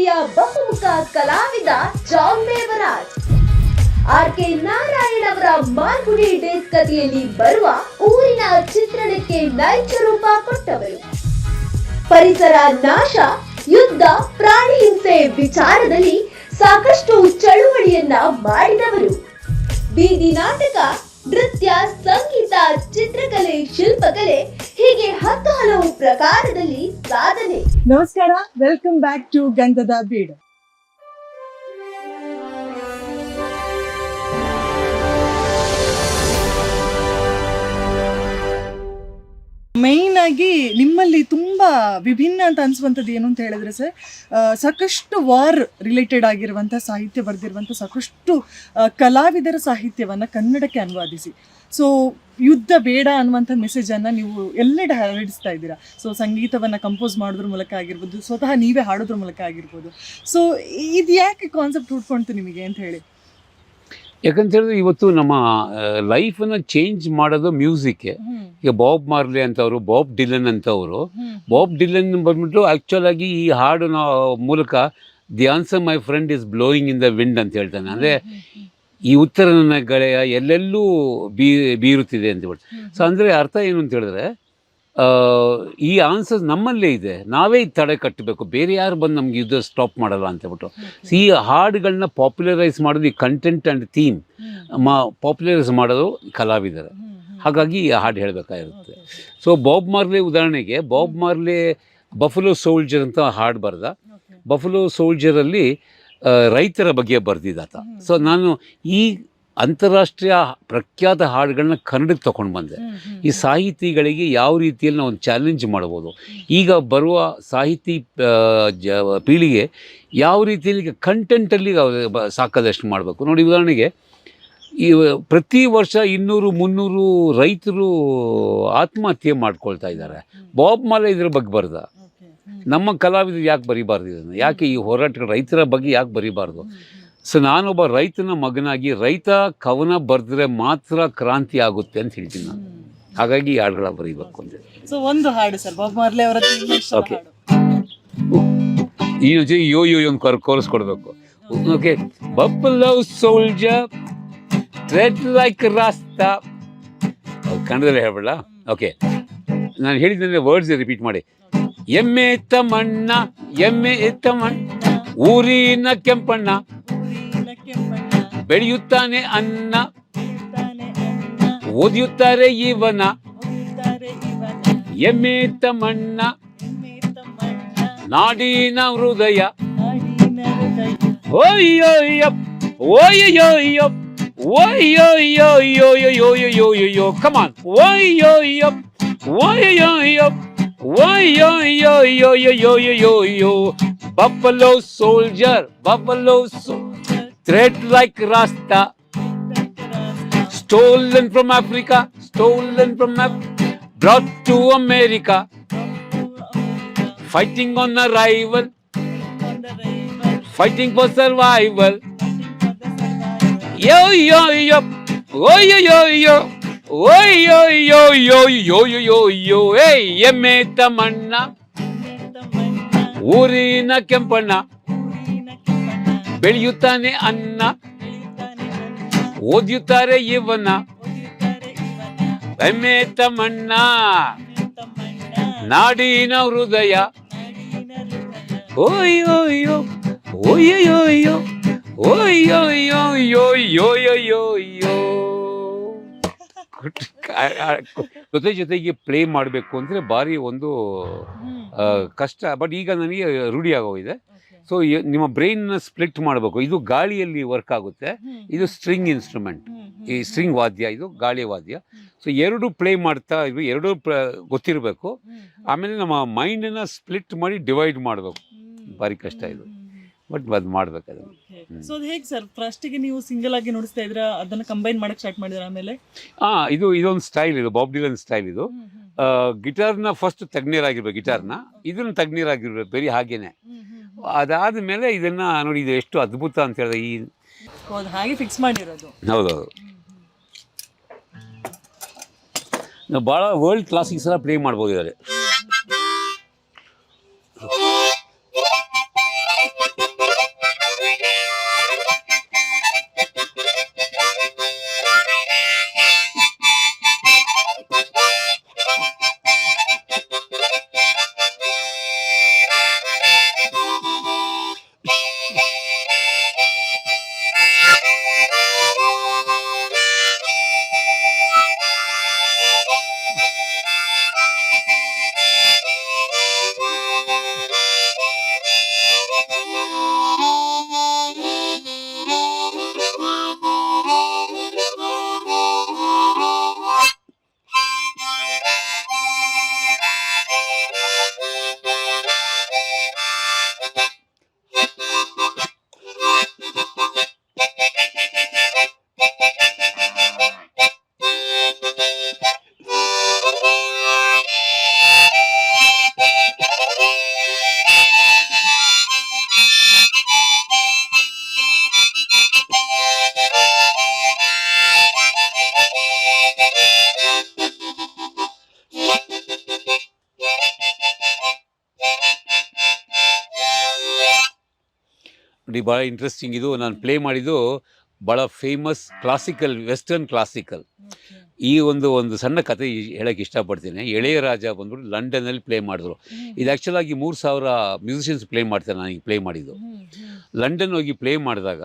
ಇಂಡಸ್ಟ್ರಿಯ ಬಹುಮುಖ ಕಲಾವಿದ John R K Narayan ಅವರ ಮಾಲ್ಗುಡಿ ಡೇಸ್ ಕಥೆಯಲ್ಲಿ ಬರುವ ಊರಿನ ಚಿತ್ರಣಕ್ಕೆ ನೈಜ ರೂಪ ಕೊಟ್ಟವರು. ಪರಿಸರ ನಾಶ, ಯುದ್ಧ, ಪ್ರಾಣಿ ಹಿಂಸೆ ವಿಚಾರದಲ್ಲಿ ಸಾಕಷ್ಟು ಚಳುವಳಿಯನ್ನ ಮಾಡಿದವರು. ಬೀದಿ ನಾಟಕ ನೃತ್ಯ, ಸಂಗೀತ, ಚಿತ್ರಕಲೆ, ಶಿಲ್ಪಕಲೆ ಹೀಗೆ ಹತ್ತು ಹಲವು ಪ್ರಕಾರದಲ್ಲಿ ಸಾಧನೆ. ನಮಸ್ಕಾರ ವೆಲ್ಕಮ್ ಬ್ಯಾಕ್ ಟು ಗಂಧದ ಬೀಡು. ಮೈನ್ ಆಗಿ ನಿಮ್ಮಲ್ಲಿ ತುಂಬ ವಿಭಿನ್ನ ಅಂತ ಅನ್ಸುವಂತದ್ದು ಏನು ಅಂತ ಹೇಳಿದ್ರೆ ಸರ್ ಸಾಕಷ್ಟು ವಾರ್ ರಿಲೇಟೆಡ್ ಆಗಿರುವಂಥ ಸಾಹಿತ್ಯ ಬರೆದಿರುವಂಥ ಸಾಕಷ್ಟು ಕಲಾವಿದರ ಸಾಹಿತ್ಯವನ್ನ ಕನ್ನಡಕ್ಕೆ ಅನುವಾದಿಸಿ. ಸೊ ಯುದ್ಧ ಬೇಡ ಅನ್ನುವಂಥ ಮೆಸೇಜನ್ನು ನೀವು ಎಲ್ಲೆಡೆ ಹರಡಿಸ್ತಾ ಇದ್ದೀರಾ? ಸೊ ಸಂಗೀತವನ್ನು ಕಂಪೋಸ್ ಮಾಡೋದ್ರ ಮೂಲಕ ಆಗಿರ್ಬೋದು, ಸ್ವತಃ ನೀವೇ ಹಾಡೋದ್ರ ಮೂಲಕ ಆಗಿರ್ಬೋದು. ಸೊ ಇದು ಯಾಕೆ ಕಾನ್ಸೆಪ್ಟ್ ಹುಡ್ಕೊಂತು ನಿಮಗೆ ಅಂತ ಹೇಳಿ? ಯಾಕಂತ ಹೇಳಿದ್ರೆ ಇವತ್ತು ನಮ್ಮ ಲೈಫನ್ನು ಚೇಂಜ್ ಮಾಡೋದು ಮ್ಯೂಸಿಕ್ಕೆ. ಈಗ ಬಾಬ್ ಮಾರ್ಲಿ ಅಂತವರು ಬಾಬ್ ಡಿಲನ್ ಅಂತವರು ಬಾಬ್ ಡಿಲನ್ ಬಂದ್ಬಿಟ್ಟು ಆ್ಯಕ್ಚುಲ್ ಆಗಿ ಈ ಹಾಡಿನ ಮೂಲಕ the answer my friend is blowing in the wind ಅಂತ ಹೇಳ್ತಾನೆ. ಅಂದರೆ ಈ ಉತ್ತರ ನನ್ನ ಗೆಳೆಯ ಎಲ್ಲೆಲ್ಲೂ ಬೀ ಬೀರುತ್ತಿದೆ ಅಂತ ಹೇಳ್ತಾರೆ. ಸೊ ಅಂದರೆ ಅರ್ಥ ಏನು ಅಂತ ಹೇಳಿದ್ರೆ ಈ ಆನ್ಸರ್ಸ್ ನಮ್ಮಲ್ಲೇ ಇದೆ. ನಾವೇ ಈ ತಡೆ ಕಟ್ಟಬೇಕು. ಬೇರೆ ಯಾರು ಬಂದು ನಮ್ಗೆ ಇದು ಸ್ಟಾಪ್ ಮಾಡಲ್ಲ ಅಂತ ಹೇಳ್ಬಿಟ್ಟು ಈ ಹಾಡುಗಳನ್ನ ಪಾಪ್ಯುಲರೈಸ್ ಮಾಡೋದು ಈ ಕಂಟೆಂಟ್ ಆ್ಯಂಡ್ ಥೀಮ್ ಮಾ ಪಾಪ್ಯುಲರೈಸ್ ಮಾಡೋದು ಕಲಾವಿದರು. ಹಾಗಾಗಿ ಈ ಹಾಡು ಹೇಳಬೇಕಾಗಿರುತ್ತೆ. ಸೊ ಬಾಬ್ ಮಾರ್ಲೆ ಉದಾಹರಣೆಗೆ ಬಾಬ್ ಮಾರ್ಲೆ ಬಫಲೋ ಸೋಲ್ಜರ್ ಅಂತ ಹಾಡು ಬರೆದ. ಬಫಲೋ ಸೋಲ್ಜರಲ್ಲಿ ರೈತರ ಬಗ್ಗೆ ಬರೆದಿದ್ದಾತ. ಸೊ ನಾನು ಈ ಅಂತಾರಾಷ್ಟ್ರೀಯ ಪ್ರಖ್ಯಾತ ಹಾಡುಗಳನ್ನ ಕನ್ನಡಕ್ಕೆ ತಗೊಂಡು ಬಂದೆ. ಈ ಸಾಹಿತಿಗಳಿಗೆ ಯಾವ ರೀತಿಯಲ್ಲಿ ನಾವು ಒಂದು ಚಾಲೆಂಜ್ ಮಾಡ್ಬೋದು? ಈಗ ಬರುವ ಸಾಹಿತಿ ಜ ಪೀಳಿಗೆ ಯಾವ ರೀತಿಯಲ್ಲಿ ಕಂಟೆಂಟಲ್ಲಿ ಸಾಕಾದಷ್ಟು ಮಾಡಬೇಕು? ನೋಡಿ ಉದಾಹರಣೆಗೆ ಈ ಪ್ರತಿ ವರ್ಷ ಇನ್ನೂರು ಮುನ್ನೂರು ರೈತರು ಆತ್ಮಹತ್ಯೆ ಮಾಡ್ಕೊಳ್ತಾ ಇದ್ದಾರೆ. ಬಾಬ್ ಮಾಲೆ ಇದ್ರ ಬಗ್ಗೆ ಬರ್ದ. ನಮ್ಮ ಕಲಾವಿದರು ಯಾಕೆ ಬರೀಬಾರ್ದು ಇದನ್ನು? ಯಾಕೆ ಈ ಹೋರಾಟಗಳು ರೈತರ ಬಗ್ಗೆ ಯಾಕೆ ಬರೀಬಾರ್ದು? ಸೊ ನಾನೊಬ್ಬ ರೈತನ ಮಗನಾಗಿ ರೈತ ಕವನ ಬರೆದ್ರೆ ಮಾತ್ರ ಕ್ರಾಂತಿ ಆಗುತ್ತೆ ಅಂತ ಹೇಳ್ತೀನಿ ನಾನು. ಹಾಗಾಗಿ ಹಾಡುಗಳ ಬರೀಬೇಕು ಅಂತ. ಸೊ ಒಂದು ಹಾಡು ಸರ್ ಬಾಬ್ ಮಾರ್ಲೆ ಅವರ Okay. ಈ ಯೋ ಯೋ ಒಂದು ಕರ್ ಕೋರಿಸ್ಕೊಡ್ಬೇಕು. ಓಕೆ ಬಬ್ಬಲವ್ ಸೋಲ್ಜರ್ ಥ್ರೆಡ್ ಲೈಕ್ ರಾಸ್ತಾ ಕನ್ನಡದಲ್ಲಿ ಹೇಳ್ಬೇಡ ಓಕೆ ನಾನು ಹೇಳಿದ್ರೆ ವರ್ಡ್ಸ್ ರಿಪೀಟ್ ಮಾಡಿ. ಎಮ್ಮೆ ತಮ್ಮಣ್ಣ ಎಮ್ಮೆ ತಮ್ಮಣ್ಣ ಊರಿನ ಕೆಂಪಣ್ಣ ಬೆಳೆಯುತ್ತಾನೆ ಅನ್ನ. ಓದಿಯುತ್ತಾರೆ ಇವನ. ಎಮ್ಮೆ ತಮಣ್ಣ ನಾಡಿನ ಹೃದಯ ಓಯ್ಯೋಯ್ಯಪ್ ಓಯ್ಯೋಯ್ಯಪ್ ಓಯ್ಯೋಯ್ಯೋಯ್ಯೋಯ್ಯೋಯ್ಯೋಯ್ಯೋಯ್ಯೋ ಕಮಾನ್ ಓಯ್ಯೋಯ್ಯಪ್ ಓಯ್ಯೋಯ್ಯಪ್ ಓಯ್ಯೋಯ್ಯೋಯ್ಯೋಯ್ಯೋಯ್ಯೋಯ್ಯೋ buffalo soldier buffalo Thread like Rasta stolen from Africa, stolen from Af- brought to America, fighting on arrival, fighting for survival. Yo yo yo, oh yo yo yo, oh yo yo yo yo yo yo yo, hey ಎಮ್ಮೆ ತಮ್ಮಣ್ಣ ಊರಿನ ಕೆಂಪಣ್ಣ ಬೆಳೆಯುತ್ತಾನೆ ಅನ್ನ. ಓದಿಯುತ್ತಾರೆ ಇವನ. ಎಮ್ಮೆ ತಮ್ಮಣ್ಣ ನಾಡಿನ ಹೃದಯ. ಓಯ್ಯೋಯ್ಯೋ ಓಯ್ಯೋಯ್ಯೋ ಓಯ್ಯೋಯ್ಯೋಯ್ಯೋಯ್ಯೋಯ್ಯೋಯ್ಯೋ ಜೊತೆ ಜೊತೆಗೆ ಪ್ಲೇ ಮಾಡಬೇಕು ಅಂದರೆ ಭಾರಿ ಒಂದು ಕಷ್ಟ. ಬಟ್ ಈಗ ನನಗೆ ರೂಢಿ ಆಗೋಗಿದೆ. ಸೊ ನಿಮ್ಮ ಬ್ರೈನ್ ಸ್ಪ್ಲಿಟ್ ಮಾಡಬೇಕು. ಇದು ಗಾಳಿಯಲ್ಲಿ ವರ್ಕ್ ಆಗುತ್ತೆ. ಇದು ಸ್ಟ್ರಿಂಗ್ ಇನ್ಸ್ಟ್ರೂಮೆಂಟ್ ಈ ಸ್ಟ್ರಿಂಗ್ ವಾದ್ಯ ಇದು ಗಾಳಿ ವಾದ್ಯ. ಸೊ ಎರಡು ಪ್ಲೇ ಮಾಡ್ತಾ ಇದು ಎರಡು ಗೊತ್ತಿರಬೇಕು. ಆಮೇಲೆ ನಮ್ಮ ಮೈಂಡನ್ನ ಸ್ಪ್ಲಿಟ್ ಮಾಡಿ ಡಿವೈಡ್ ಮಾಡಬೇಕು. ಭಾರಿ ಕಷ್ಟ ಇದು. ಬಟ್ ಅದು ಮಾಡ್ಬೇಕು ಅದನ್ನು. ಸೊ ಅದು ಹೇಗೆ ಸರ್? ಫಸ್ಟಿಗೆ ನೀವು ಸಿಂಗಲ್ ಆಗಿ ನುಡಿಸ್ತಾ ಇದ್ರ ಅದನ್ನ ಕಂಬೈನ್ ಮಾಡಕ್ ಸ್ಟಾರ್ಟ್ ಮಾಡಿದ್ರ ಆಮೇಲೆ? ಹಾಂ ಇದು ಇದೊಂದು ಸ್ಟೈಲ್ ಇದು ಬಾಬ್ ಡಿಲನ್ ಸ್ಟೈಲ್ ಇದು. ಗಿಟಾರ್ನ ಫಸ್ಟ್ ತಜ್ಞರಾಗಿರ್ಬೇಕು ಗಿಟಾರ್ನ ಇದನ್ನು ತಜ್ಞರಾಗಿರ್ಬೇಕು ಬರೀ ಹಾಗೇನೆ. ಅದಾದ ಮೇಲೆ ಇದನ್ನು ನೋಡಿ ಇದು ಎಷ್ಟು ಅದ್ಭುತ ಅಂತ ಹೇಳಿದ್ರೆ ಈ ಹಾಗೆ ಫಿಕ್ಸ್ ಮಾಡಿರೋದು. ಹೌದೌದು. ನಾವು ಭಾಳ ವರ್ಲ್ಡ್ ಕ್ಲಾಸಿಕ್ಸ್ ಎಲ್ಲ ಪ್ಲೇ ಮಾಡ್ಬೋದು ಇದ್ದಾರೆ ಭಾಳ ಇಂಟ್ರೆಸ್ಟಿಂಗ್ ಇದು. ನಾನು ಪ್ಲೇ ಮಾಡಿದ್ದು ಭಾಳ ಫೇಮಸ್ ಕ್ಲಾಸಿಕಲ್ ವೆಸ್ಟರ್ನ್ ಕ್ಲಾಸಿಕಲ್ ಈ ಒಂದು ಒಂದು ಸಣ್ಣ ಕತೆ ಹೇಳೋಕ್ಕೆ ಇಷ್ಟಪಡ್ತೀನಿ. ಎಳೆಯರಾಜ ಬಂದ್ಬಿಟ್ಟು ಲಂಡನಲ್ಲಿ ಪ್ಲೇ ಮಾಡಿದ್ರು. ಇದು ಆ್ಯಕ್ಚುಲಾಗಿ ಮೂರು ಸಾವಿರ ಮ್ಯೂಸಿಷಿಯನ್ಸ್ ಪ್ಲೇ ಮಾಡ್ತಾರೆ ಈಗ ಪ್ಲೇ ಮಾಡಿದ್ದು. ಲಂಡನ್ ಹೋಗಿ ಪ್ಲೇ ಮಾಡಿದಾಗ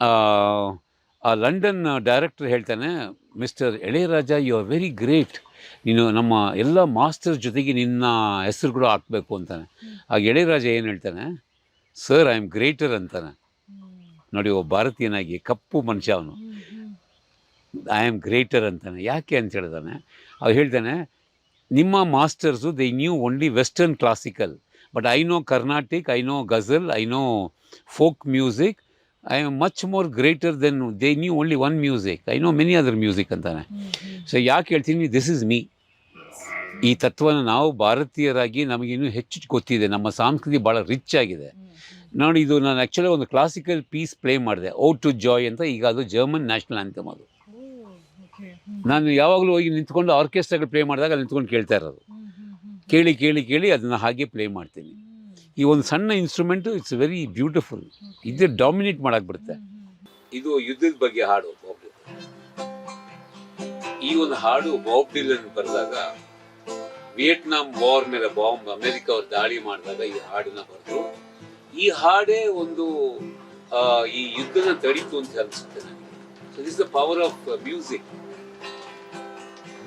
ಆ, ಆ ಲಂಡನ್ ಡೈರೆಕ್ಟರ್ ಹೇಳ್ತಾನೆ mister Ilaiyaraaja you are very great ನೀನು ನಮ್ಮ ಎಲ್ಲ ಮಾಸ್ಟರ್ ಜೊತೆಗೆ ನಿನ್ನ ಹೆಸರು ಕೂಡ ಹಾಕಬೇಕು ಅಂತಾನೆ. ಆಗ ಎಳೆಯರಾಜ ಏನು ಹೇಳ್ತಾನೆ ಸರ್ ಐ ಆಮ್ ಗ್ರೇಟರ್ ಅಂತಾನೆ ನೋಡಿ ಒಬ್ಬ ಭಾರತೀಯನಾಗಿ ಕಪ್ಪು ಮನುಷ್ಯ ಅವನು. ಐ ಆಮ್ ಗ್ರೇಟರ್ ಅಂತಾನೆ ಯಾಕೆ ಅಂತ ಹೇಳ್ತಾನೆ ಅವ್ರು ಹೇಳ್ತಾನೆ ನಿಮ್ಮ masters they knew only western classical but I know Carnatic I know ghazal I know folk music I am much more greater than they knew only one music I know many other music ಅಂತಾನೆ. So ಯಾಕೆ ಹೇಳ್ತೀನಿ this is me ಈ ತತ್ವನ ನಾವು ಭಾರತೀಯರಾಗಿ ನಮಗಿನ್ನೂ ಹೆಚ್ಚು ಗೊತ್ತಿದೆ. ನಮ್ಮ ಸಂಸ್ಕೃತಿ ಭಾಳ ರಿಚ್ ಆಗಿದೆ. ನೋಡಿ ಇದು ನಾನು ಆ್ಯಕ್ಚುಲಿ ಒಂದು ಕ್ಲಾಸಿಕಲ್ ಪೀಸ್ ಪ್ಲೇ ಮಾಡಿದೆ. ಓ ಟು ಜಾಯ್ ಅಂತ ಈಗ ಅದು. ಜರ್ಮನ್ ನ್ಯಾಷನಲ್ ಆ್ಯಂಥಮ್ ಅದು ನಾನು ಯಾವಾಗಲೂ ಹೋಗಿ ನಿಂತ್ಕೊಂಡು ಆರ್ಕೆಸ್ಟ್ರಾಗಳು ಪ್ಲೇ ಮಾಡಿದಾಗ ಅಲ್ಲಿ ನಿಂತ್ಕೊಂಡು ಕೇಳ್ತಾ ಇರೋದು. ಕೇಳಿ ಕೇಳಿ ಕೇಳಿ ಅದನ್ನು ಹಾಗೆ ಪ್ಲೇ ಮಾಡ್ತೀನಿ. ಈ ಒಂದು ಸಣ್ಣ ಇನ್ಸ್ಟ್ರೂಮೆಂಟು ಇಟ್ಸ್ ವೆರಿ ಬ್ಯೂಟಿಫುಲ್ ಇದು ಡಾಮಿನೇಟ್ ಮಾಡಕ್ಕೆ ಬಿಡುತ್ತೆ ಇದು ಯುದ್ಧದ ಬಗ್ಗೆ ಹಾಡು ಬಾಬ್ ಈ ಒಂದು ಹಾಡು ಬಾಬ್ ಡಿಲನ್ ಬರೆದಾಗ ವಿಯೆಟ್ನಾಂ ವಾರ್ ಮೇಲೆ ಬಾಂಬ್ ಅಮೆರಿಕ ಅವ್ರು ದಾಳಿ ಮಾಡಿದಾಗ ಈ ಹಾಡನ್ನ ಬರೆದ್ರು. ಈ ಹಾಡೇ ಒಂದು ಈ ಯುದ್ಧನ ತಡೀತು ಅಂತ ಅನ್ಸುತ್ತೆ ನನಗೆ. So this the power of music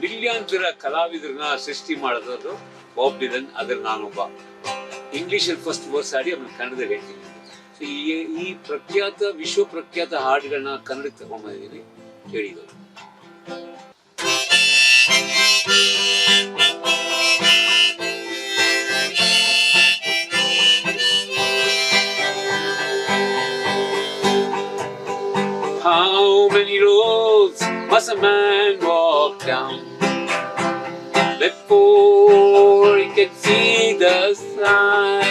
ಮಿಲಿಯಾಂತರ ಕಲಾವಿದರನ್ನ ಸೃಷ್ಟಿ ಮಾಡಿದ್ರು ಬಾಬ್ ಡಿಲನ್, ಅದ್ರ ನಾನೊಬ್ಬ. ಇಂಗ್ಲಿಷಲ್ಲಿ ಫಸ್ಟ್ ವರ್ಸ್ ಆಡಿ ಅವನು ಕನ್ನಡದಲ್ಲಿ ಹೇಳ್ತೀನಿ. ಈ ಪ್ರಖ್ಯಾತ, ವಿಶ್ವ ಪ್ರಖ್ಯಾತ ಹಾಡುಗಳನ್ನ ಕನ್ನಡಕ್ಕೆ ತಗೊಂಡ್ಬಂದಿದ್ದೀನಿ ಕೇಳಿದ್ರು How many roads must a man walk down before he can see the sun?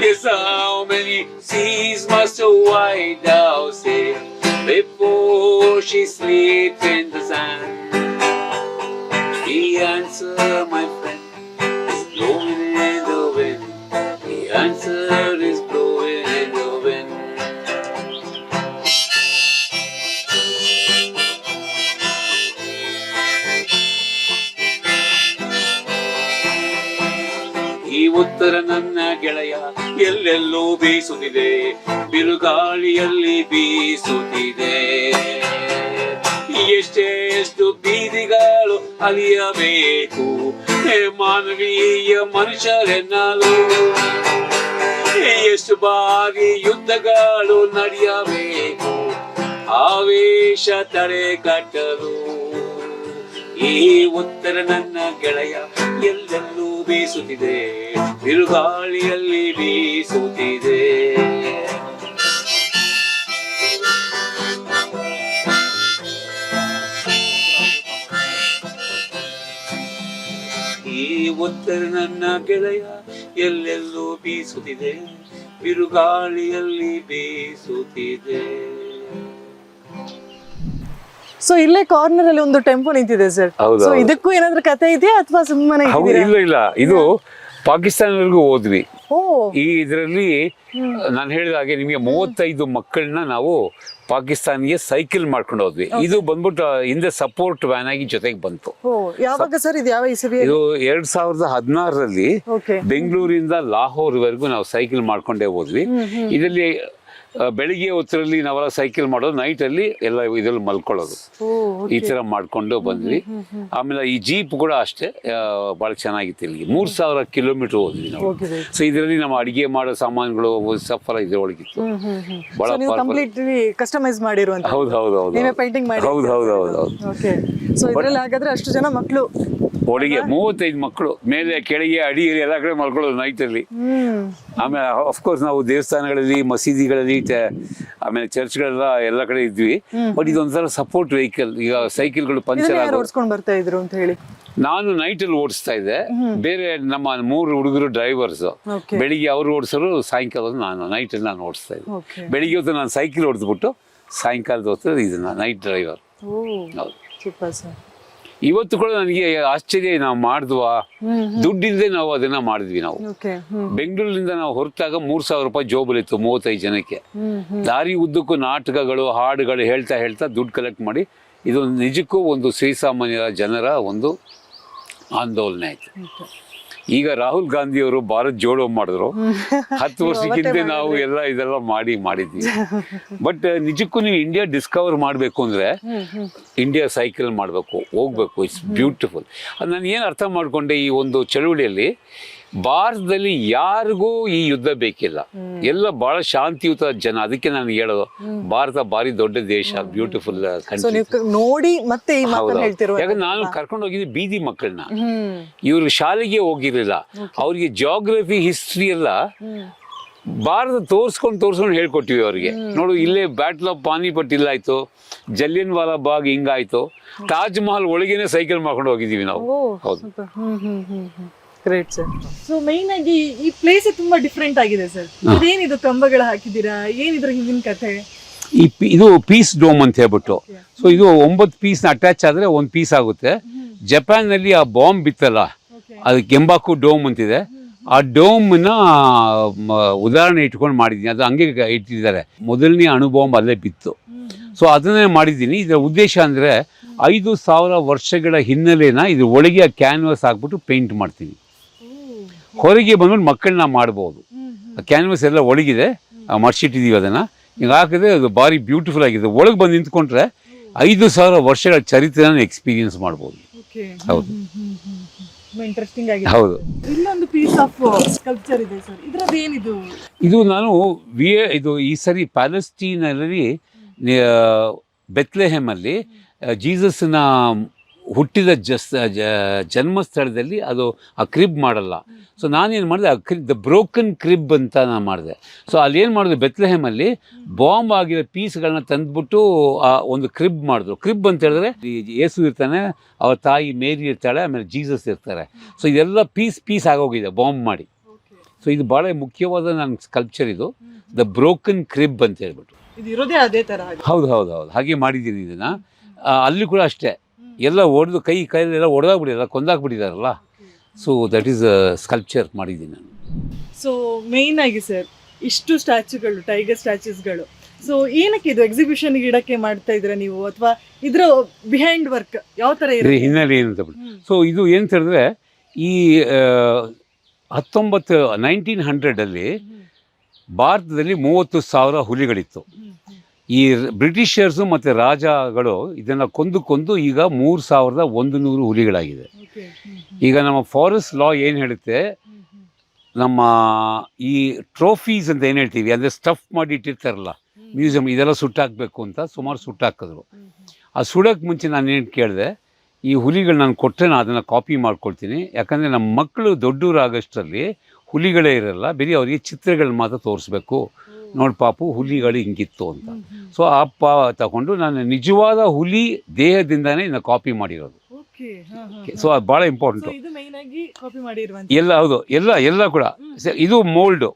Yes, how many seas must a white dove sail before she sleeps in the sand? The answer, my friend, is blowing in the wind. The answer is blowing in the wind. ಈ ಉತ್ತರ ನನ್ನ ಗೆಳೆಯ ಎಲ್ಲೆಲ್ಲೋ ಬೀಸುತ್ತಿದೆ ಬಿರುಗಾಳಿಯಲ್ಲಿ ಬೀಸುತ್ತಿದೆ ಎಷ್ಟೇ ಎಷ್ಟು ಬೀದಿಗಳು ಅಲಿಯಬೇಕು. ಹೇ ಮಾನವೀಯ ಮನುಷ್ಯರೆನ್ನಲು. ಎಷ್ಟು ಬಾರಿ ಯುದ್ಧಗಳು ನಡೆಯಬೇಕು. ಆವೇಶ ತಡೆ ಕಟ್ಟಲು. ಈ ಉತ್ತರ ನನ್ನ ಗೆಳೆಯ ಎಲ್ಲೆಲ್ಲೂ ಬೀಸುತ್ತಿದೆ. ಬಿರುಗಾಳಿಯಲ್ಲಿ ಬೀಸುತ್ತಿದೆ. ಈ ಉತ್ತರ ನನ್ನ ಗೆಳೆಯ ಎಲ್ಲೆಲ್ಲೂ ಬೀಸುತ್ತಿದೆ ಬಿರುಗಾಳಿಯಲ್ಲಿ ಬೀಸುತ್ತಿದೆ. ಸೊ ಇಲ್ಲೇ ಕಾರ್ನರ್ ಅಲ್ಲಿ ಒಂದು ಟೆಂಪೋ ನಿಂತಿದೆ ಸರ್ ಸೊ ಇದಕ್ಕೂ ಏನಾದ್ರೂ ಕತೆ ಇದೆಯಾ ಅಥವಾ ಸುಮ್ಮನೆ ಹೌದು ಇಲ್ಲ ಇಲ್ಲ. ಇದು ಪಾಕಿಸ್ತಾನವರೆಗೂ ಹೋದ್ವಿ ಓ ಈ ಇದರಲ್ಲಿ ನಾನು ಹೇಳಿದ ಹಾಗೆ ನಿಮಗೆ ಮೂವತ್ತೈದು ಮಕ್ಕಳನ್ನ ನಾವು ಪಾಕಿಸ್ತಾನ್ಗೆ ಸೈಕಲ್ ಮಾಡ್ಕೊಂಡು ಹೋದ್ವಿ. ಇದು ಬಂದ್ಬಿಟ್ಟು ಹಿಂದೆ ಸಪೋರ್ಟ್ ವ್ಯಾನ್ ಆಗಿ ಜೊತೆಗೆ ಬಂತು. ಯಾವಾಗ ಸರ್ ಇದು ಯಾವ ಇದು ಎರಡ್ ಸಾವಿರದ ಹದಿನಾರರಲ್ಲಿ ಬೆಂಗಳೂರಿಂದ ಲಾಹೋರ್ವರೆಗೂ ನಾವು ಸೈಕಲ್ ಮಾಡ್ಕೊಂಡೇ ಹೋದ್ವಿ. ಇದರಲ್ಲಿ ಬೆಳಿಗ್ಗೆ ಹೊತ್ತರಲ್ಲಿ ನಾವೆಲ್ಲ ಸೈಕಲ್ ಮಾಡೋದು ನೈಟ್ ಅಲ್ಲಿ ಎಲ್ಲ ಇದ್ರಲ್ಲಿ ಮಲ್ಕೊಳ್ಳೋದು. ಈ ತರ ಮಾಡ್ಕೊಂಡು ಬಂದ್ವಿ. ಆಮೇಲೆ ಈ ಜೀಪ್ ಕೂಡ ಅಷ್ಟೇ ಬಹಳ ಚೆನ್ನಾಗಿತ್ತು ಇಲ್ಲಿ ಮೂರ್ ಸಾವಿರ ಕಿಲೋಮೀಟರ್ ಹೋದ್ವಿ ನಾವು. ಸೊ ಇದರಲ್ಲಿ ನಮ್ಮ ಅಡಿಗೆ ಮಾಡೋ ಸಾಮಾನುಗಳು ಸಫಲ ಇದ್ರೊಳಗಿತ್ತು ಒಳಗಿತ್ತು ಕಸ್ಟಮೈಸ್ ಮಾಡಿರುವಂತ ಹೌದು ಹೌದು ಹೌದು ಹೌದು. ಹೌದು ಹೌದು ಹೌದು. ಓಕೆ ಸೊ ಇದ್ರಲ್ಲಿ ಹಾಗಾದ್ರೆ ಅಷ್ಟು ಜನ ಮಕ್ಕಳು ಒಳಗೆ ಮೂವತ್ತೈದು ಮಕ್ಕಳು ಮೇಲೆ ಕೆಳಗೆ ಅಡಿ ಎಲ್ಲ ಕಡೆ ಮಲ್ಕೊಳ್ಳೋದು ನೈಟಲ್ಲಿ ಆಮೇಲೆ ಅಫ್ಕೋರ್ಸ್ ನಾವು ದೇವಸ್ಥಾನಗಳಲ್ಲಿ ಮಸೀದಿಗಳಲ್ಲಿ ಆಮೇಲೆ ಚರ್ಚ್ಗಳೆಲ್ಲ ಎಲ್ಲ ಕಡೆ ಇದ್ವಿ. ಬಟ್ ಇದೊಂಥರ ಸಪೋರ್ಟ್ ವೆಹಿಕಲ್ ಈಗ ಸೈಕಲ್ಗಳು ಪಂಚರ್ ಆಗಿ ಯಾರು ಓಡಿಸ್ಕೊಂಡು ಬರ್ತಾ ಇದ್ರು ಅಂತ ಹೇಳಿ? ನಾನು ನೈಟ್ ಅಲ್ಲಿ ಓಡಿಸ್ತಾ ಇದ್ದೆ. ಬೇರೆ ನಮ್ಮ ಮೂರು ಹುಡುಗರು ಡ್ರೈವರ್ಸ್ ಬೆಳಿಗ್ಗೆ ಅವರು ಓಡಿಸೋರು ಸಾಯಂಕಾಲ ನಾನು ನೈಟ್ ಅಲ್ಲಿ ನಾನು ಓಡಿಸ್ತಾ ಇದ್ದೆ. ಬೆಳಿಗ್ಗೆ ಹೊತ್ತು ನಾನು ಸೈಕಲ್ ಹೊಡೆದ್ಬಿಟ್ಟು ಸಾಯಂಕಾಲದ ಹೊತ್ತು ಇದನ್ನ ನೈಟ್ ಡ್ರೈವರ್ ಹೌದು. ಸೂಪರ್ ಸರ್ ಇವತ್ತು ಕೂಡ ನನಗೆ ಆಶ್ಚರ್ಯ ನಾವು ಮಾಡಿದ್ವಾ? ದುಡ್ಡಿಲ್ಲದೆ ನಾವು ಅದನ್ನ ಮಾಡಿದ್ವಿ ನಾವು. ಬೆಂಗಳೂರಿನಿಂದ ನಾವು ಹೊರತಾಗ ಮೂರ್ ಸಾವಿರ ರೂಪಾಯಿ ಜೋಬಲಿತ್ತು ಮೂವತ್ತೈದು ಜನಕ್ಕೆ. ದಾರಿ ಉದ್ದಕ್ಕೂ ನಾಟಕಗಳು ಹಾಡುಗಳು ಹೇಳ್ತಾ ಹೇಳ್ತಾ ದುಡ್ಡು ಕಲೆಕ್ಟ್ ಮಾಡಿ ಇದು ನಿಜಕ್ಕೂ ಒಂದು ಶ್ರೀಸಾಮಾನ್ಯರ ಜನರ ಒಂದು ಆಂದೋಲನೆ ಆಯ್ತು. ಈಗ ರಾಹುಲ್ ಗಾಂಧಿ ಅವರು ಭಾರತ್ ಜೋಡೋ ಮಾಡಿದ್ರು. ಹತ್ತು ವರ್ಷಕ್ಕಿಂತ ನಾವು ಎಲ್ಲ ಇದೆಲ್ಲ ಮಾಡಿ ಮಾಡಿದ್ವಿ. ಬಟ್ ನಿಜಕ್ಕೂ ನೀವು ಇಂಡಿಯಾ ಡಿಸ್ಕವರ್ ಮಾಡಬೇಕು ಅಂದ್ರೆ ಇಂಡಿಯಾ ಸೈಕಲ್ ಮಾಡಬೇಕು ಹೋಗ್ಬೇಕು. ಇಟ್ಸ್ ಬ್ಯೂಟಿಫುಲ್ ಅದು ನಾನು ಏನು ಅರ್ಥ ಮಾಡ್ಕೊಂಡೆ ಈ ಒಂದು ಚಳುವಳಿಯಲ್ಲಿ? ಭಾರತದಲ್ಲಿ ಯಾರಿಗೂ ಈ ಯುದ್ಧ ಬೇಕಿಲ್ಲ. ಎಲ್ಲ ಬಹಳ ಶಾಂತಿಯುತ ಜನ ಅದಕ್ಕೆ ನಾನು ಹೇಳೋದು ಭಾರತ ಬಾರಿ ದೊಡ್ಡ ದೇಶ ಬ್ಯೂಟಿಫುಲ್ ನೀವು ನೋಡಿ ಮತ್ತೆ ಯಾಕಂದ್ರೆ ನಾನು ಕರ್ಕೊಂಡು ಹೋಗಿದ್ದೆ ಬೀದಿ ಮಕ್ಕಳನ್ನ. ಇವ್ರು ಶಾಲೆಗೆ ಹೋಗಿರಲಿಲ್ಲ. ಅವ್ರಿಗೆ ಜಾಗ್ರಫಿ ಹಿಸ್ಟ್ರಿ ಎಲ್ಲ ಭಾರತ ತೋರಿಸ್ಕೊಂಡು ತೋರಿಸ್ಕೊಂಡು ಹೇಳ್ಕೊಟ್ಟಿವಿ ಅವ್ರಿಗೆ. ನೋಡು ಇಲ್ಲೇ ಬ್ಯಾಟ್ಲ್ ಆಫ್ ಪಾನಿಪಟ್ ಇಲ್ಲಾಯ್ತು ಜಲಿಯನ್ ವಾಲಾ ಬಾಗ್ ಹಿಂಗಾಯ್ತು ತಾಜ್ ಮಹಲ್ ಒಳಗೇನೆ ಸೈಕಲ್ ಮಾಡ್ಕೊಂಡು ಹೋಗಿದೀವಿ ನಾವು. ಹೌದು. ಗ್ರೇಟ್ ಸರ್ ಸೊ ಮೈನ್ ಆಗಿ ಈ ಪ್ಲೇಸ್ ತುಂಬಾ ಡಿಫ್ರೆಂಟ್ ಆಗಿದೆ ಸರ್ ಇದೇನಿದು ಕಂಬಗಳು ಹಾಕಿದ್ದೀರಾ? ಏನಿದ್ರ ಹಿಂದಿನ ಕಥೆ? ಈ ಪಿ- ಇದು ಪೀಸ್ ಡೋಮ್ ಅಂತ ಹೇಳ್ಬಿಟ್ಟು. ಸೊ ಇದು ಒಂಬತ್ತು ಪೀಸ್ನ ಅಟ್ಯಾಚ್ ಆದರೆ ಒಂದು ಪೀಸ್ ಆಗುತ್ತೆ. ಜಪಾನ್ನಲ್ಲಿ ಆ ಬಾಂಬ್ ಬಿತ್ತಲ್ಲ ಅದು ಗೆಂಬಾಕು ಡೋಮ್ ಅಂತಿದೆ. ಆ ಡೋಮ್ನ ಉದಾಹರಣೆ ಇಟ್ಕೊಂಡು ಮಾಡಿದ್ದೀನಿ. ಅದು ಹಂಗೆ ಇಟ್ಟಿದ್ದಾರೆ. ಮೊದಲನೇ ಅಣು ಬಾಂಬ್ ಅಲ್ಲೇ ಬಿತ್ತು. ಸೊ ಅದನ್ನೇ ಮಾಡಿದ್ದೀನಿ. ಇದರ ಉದ್ದೇಶ ಅಂದರೆ ಐದು ಸಾವಿರ ವರ್ಷಗಳ ಹಿನ್ನೆಲೆನ ಇದು ಒಳಗೆ ಆ ಕ್ಯಾನ್ವಾಸ್ ಹಾಕ್ಬಿಟ್ಟು ಪೇಂಟ್ ಮಾಡ್ತೀನಿ. ಹೊರಗೆ ಬಂದ್ಬಿಟ್ಟು ಮಕ್ಕಳನ್ನ ಮಾಡ್ಬೋದು. ಕ್ಯಾನ್ವಸ್ ಎಲ್ಲ ಒಳಗಿದೆ. ಮಡ್ಸಿಟ್ಟಿದ್ದೀವಿ ಅದನ್ನು. ಹಿಂಗೆ ಹಾಕಿದ್ರೆ ಅದು ಭಾರಿ ಬ್ಯೂಟಿಫುಲ್ ಆಗಿದೆ. ಒಳಗೆ ಬಂದು ನಿಂತ್ಕೊಂಡ್ರೆ ಐದು ಸಾವಿರ ವರ್ಷಗಳ ಚರಿತ್ರೆನ ಎಕ್ಸ್ಪೀರಿಯನ್ಸ್ ಮಾಡ್ಬೋದು. ಹೌದು. ಹೌದು. ಇಲ್ಲೊಂದು ಪೀಸ್ ಆಫ್ ಸ್ಕಲ್ಪ್ಚರ್ ಇದೆ ಸರ್. ಇದ್ರದ್ದು ಏನಿದು ಇದು ನಾನು ವಿ ಇದು ಈ ಸರಿ ಪ್ಯಾಲೆಸ್ಟೀನಲ್ಲಿ ಬೆತ್ಲೆಹೆಮಲ್ಲಿ ಜೀಸಸ್ನ ಹುಟ್ಟಿದ ಜಸ್ ಜ- ಜನ್ಮಸ್ಥಳದಲ್ಲಿ ಅದು ಆ ಕ್ರಿಬ್ ಮಾಡಲ್ಲ. ಸೊ ನಾನೇನು ಮಾಡಿದೆ ಆ ಕ್ರಿಬ್ ದ ಬ್ರೋಕನ್ ಕ್ರಿಬ್ ಅಂತ ನಾನು ಮಾಡಿದೆ. ಸೊ ಅಲ್ಲಿ ಏನು ಮಾಡಿದೆ ಬೆತ್ಲೆಹೆಮಲ್ಲಿ ಬಾಂಬ್ ಆಗಿರೋ ಪೀಸ್ಗಳನ್ನ ತಂದುಬಿಟ್ಟು ಆ ಒಂದು ಕ್ರಿಬ್ ಮಾಡಿದ್ರು. ಕ್ರಿಬ್ ಅಂತ ಹೇಳಿದ್ರೆ ಯೇಸು ಇರ್ತಾನೆ ಅವ್ರ ತಾಯಿ ಮೇರಿ ಇರ್ತಾಳೆ ಆಮೇಲೆ ಜೀಸಸ್ ಇರ್ತಾರೆ. ಸೊ ಇದೆಲ್ಲ ಪೀಸ್ ಪೀಸ್ ಆಗೋಗಿದೆ ಬಾಂಬ್ ಮಾಡಿ. ಸೊ ಇದು ಭಾಳ ಮುಖ್ಯವಾದ ನನ್ನ ಸ್ಕಲ್ಪ್ಚರ್ ಇದು. ದ ಬ್ರೋಕನ್ ಕ್ರಿಬ್ ಅಂತ ಹೇಳ್ಬಿಟ್ಟು. ಹೌದು ಹೌದು ಹೌದು. ಹಾಗೆ ಮಾಡಿದ್ದೀನಿ ಇದನ್ನು. ಅಲ್ಲಿ ಕೂಡ ಅಷ್ಟೇ. ಎಲ್ಲ ಒಡೆದು ಕೈ ಕೈಯಲ್ಲೆಲ್ಲ ಒಡೆದಾಗ್ಬಿಟ್ಟಿಲ್ಲ ಕೊಂದಾಗ್ಬಿಟ್ಟಿದಾರಲ್ಲ. ಸೊ ದಟ್ ಈಸ್ ಸ್ಕಲ್ಪ್ಚರ್ ಮಾಡಿದ್ದೀನಿ ನಾನು. ಸೊ ಮೇಯ್ನ್ ಆಗಿ ಸರ್ ಇಷ್ಟು ಸ್ಟ್ಯಾಚ್ಯೂಗಳು ಟೈಗರ್ ಸ್ಟ್ಯಾಚ್ಯೂಸ್ಗಳು ಸೊ ಏನಕ್ಕೆ ಇದು ಎಕ್ಸಿಬಿಷನ್ ಇಡಕ್ಕೆ ಮಾಡ್ತಾ ಇದ್ರ ನೀವು? ಅಥವಾ ಇದ್ರ ಬಿಹೈಂಡ್ ವರ್ಕ್ ಯಾವ ತರ ಇದೆ ಹಿನ್ನೆಲೆ ಏನಂತ ಸೊ ಇದು ಏನು ಹೇಳಿದ್ರೆ ಈ ಹತ್ತೊಂಬತ್ತು ನೈನ್ಟೀನ್ ಹಂಡ್ರೆಡಲ್ಲಿ ಭಾರತದಲ್ಲಿ ಮೂವತ್ತು ಸಾವಿರ ಹುಲಿಗಳಿತ್ತು. ಈ ಬ್ರಿಟಿಷರ್ಸು ಮತ್ತು ರಾಜಗಳು ಇದನ್ನು ಕೊಂದು ಕೊಂದು ಈಗ ಮೂರು ಸಾವಿರದ ಒಂದು ನೂರು ಹುಲಿಗಳಾಗಿದೆ ಈಗ ನಮ್ಮ ಫಾರೆಸ್ಟ್ ಲಾ ಏನು ಹೇಳುತ್ತೆ? ನಮ್ಮ ಈ ಟ್ರೋಫೀಸ್ ಅಂತ ಏನು ಹೇಳ್ತೀವಿ? ಅಂದರೆ ಸ್ಟಫ್ ಮಾಡಿ ಇಟ್ಟಿರ್ತಾರಲ್ಲ ಮ್ಯೂಸಿಯಂ ಇದೆಲ್ಲ ಸುಟ್ಟಾಕಬೇಕು ಅಂತ ಸುಮಾರು ಸುಟ್ಟಾಕಿದ್ರು. ಆ ಸುಡೋಕ್ಕೆ ಮುಂಚೆ ನಾನು ಏನು ಕೇಳಿದೆ ಈ ಹುಲಿಗಳು ನಾನು ಕೊಟ್ಟರೆ ನಾನು ಅದನ್ನು ಕಾಪಿ ಮಾಡ್ಕೊಳ್ತೀನಿ. ಯಾಕಂದರೆ ನಮ್ಮ ಮಕ್ಕಳು ದೊಡ್ಡವರಾಗಷ್ಟರಲ್ಲಿ ಹುಲಿಗಳೇ ಇರಲ್ಲ ಬರೀ ಅವರಿಗೆ ಚಿತ್ರಗಳು ಮಾತ್ರ ತೋರಿಸ್ಬೇಕು. ನೋಡಿ ಪಾಪು ಹುಲಿಗಳು ಹಿಂಗಿತ್ತು ಅಂತ. ಸೊ ಆ ಪಾ ತಗೊಂಡು ನಾನು ನಿಜವಾದ ಹುಲಿ ದೇಹದಿಂದನೇ ಇದನ್ನ ಕಾಪಿ ಮಾಡಿರೋದು. ಓಕೆ ಸೊ ಅದು ಭಾಳ ಇಂಪಾರ್ಟೆಂಟು ಎಲ್ಲ ಹೌದು ಎಲ್ಲ ಎಲ್ಲ ಕೂಡ. ಇದು ಮೋಲ್ಡು